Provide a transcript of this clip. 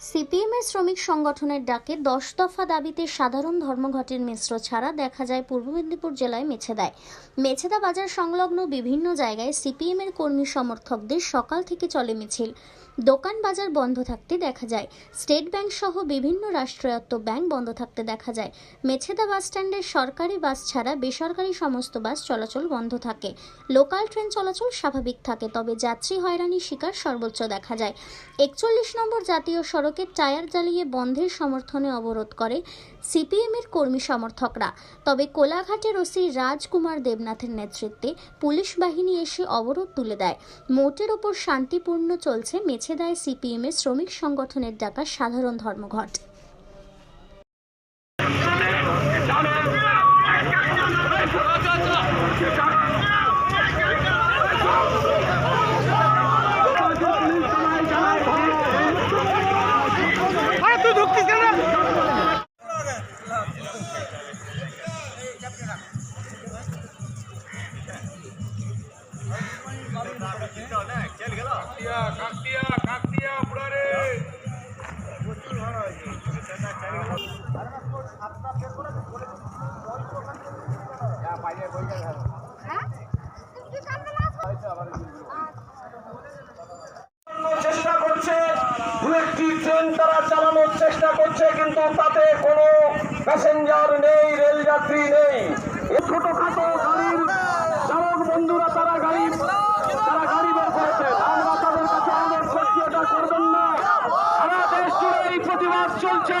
সিপিএমের শ্রমিক সংগঠনের ডাকে দশ দফা দাবিতে সাধারণ ধর্মঘটের মিশ্র ছাড়া দেখা যায় পূর্ব মেদিনীপুর জেলায় মেছেদায় মেছেদা বাজার সংলগ্ন বিভিন্ন জায়গায় সিপিএমের কর্মী সমর্থকদের সকাল থেকে চলে মিছিল। দোকান বাজার বন্ধ থাকতে দেখা যায়। স্টেট ব্যাংক সহ বিভিন্ন রাষ্ট্রায়ত্ত ব্যাংক বন্ধ থাকতে দেখা যায়। মেছেদা বাস স্ট্যান্ডের সরকারি বাস ছাড়া বেসরকারি সমস্ত বাস চলাচল বন্ধ থাকে। লোকাল ট্রেন চলাচল স্বাভাবিক থাকে, তবে যাত্রী হয়রানির শিকার সর্বোচ্চ দেখা যায়। একচল্লিশ নম্বর জাতীয় সড়কের টায়ার জ্বালিয়ে বন্ধের সমর্থনে অবরোধ করে সিপিএমের কর্মী সমর্থকরা। তবে কোলাঘাটের ওসি রাজকুমার দেবনাথের নেতৃত্বে পুলিশ বাহিনী এসে অবরোধ তুলে দেয়। মোটের ওপর শান্তিপূর্ণ চলছে মেছেদায় সিপিএমের শ্রমিক সংগঠনের ডাকা সাধারণ ধর্মঘট। আরে তুই চেষ্টা করছে, দু একটি ট্রেন তারা চালানোর চেষ্টা করছে, কিন্তু তাতে কোনো প্যাসেঞ্জার নেই রেল যাত্রী নেই ছোটখাটো গাড়ির চালক বন্ধুরা, তারা গাড়ি তারা গাড়ি বের করেছেন আমরা তাদের কাছে সত্যি এটা করবেন না। সারা দেশ জুড়ে এই প্রতিবাদ চলছে।